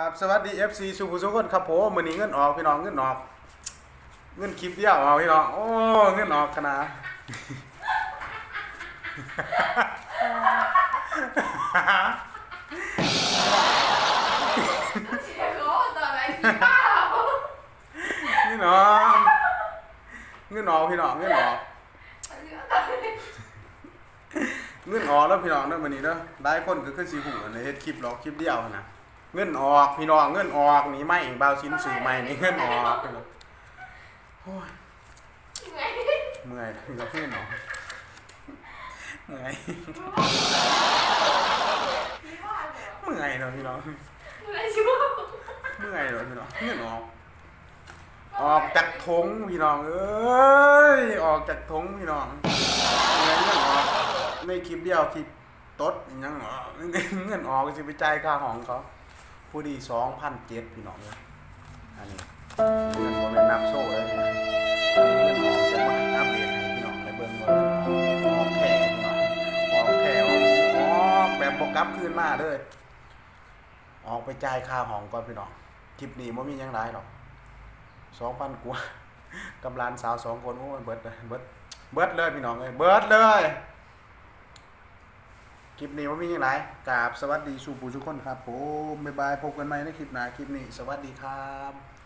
ครับสวัสดี FC สุภูสุคนครับผมมือนี้เงินออกพี่น้องเงินออก เงินคลิปเดียวเอาพี่น้องโอ้เงินออกขนาดเสียงเขาตอไหนพี่เปล่าพี่น้องเงินออกพี่น้องเงินออกเงินออกแล้วพี่น้องเด้อมื้อนี้เด้อหลายคนก็คือสิฮู้อันนี้เฮ็ดคลิปหรอกคลิปเดียวนะ เงินออกพี่น้องเงินออกนี่ไม่เองบ่าชิ้นสื่อใหม่นี่เงินออกพี่น้องโอ้ยไงเมื่อยแล้วเงินออกเมื่อยเหรอเมื่อยเนาะพี่น้องอะไรชิวะเมื่อยเนาะพี่น้องเงินออกออกจากทงพี่น้องเอ้ยออกจากทงพี่น้องเงินเงินออกไม่คลิปเดียวคลิปตดอีกอยังเหรอเงินออกจะไปจ่ายค่าห้องเขา ผู้ดีสองพันเจ็ดพี่น้องเลยอันนี้เงินบ่แม่นนับโซ่เลยน้องอันนี้เงินออกจะมาอัปเดตให้พี่น้องในเบิ่งว่าเงินออกออแท้พี่น้องออกแท้ออกอแบบบกกลับคืนมาเลยออกไปจ่ายค่าห้องก่อนพี่น้องคลิปนี้มันมียังไรหรอกสองพันกว่ากำลังสาวสองคนโอ้ยเบิดเลยเบิดเบิดเลยพี่น้องเลยเบิดเลย คลิปนี้ว่ามีอยังไรกราบสวัสดีสู่ปู่ทุกคนครับผมบ๊ายบายพบกันใหม่ในคลิปหน้าคลิปนี้ สวัสดีครับ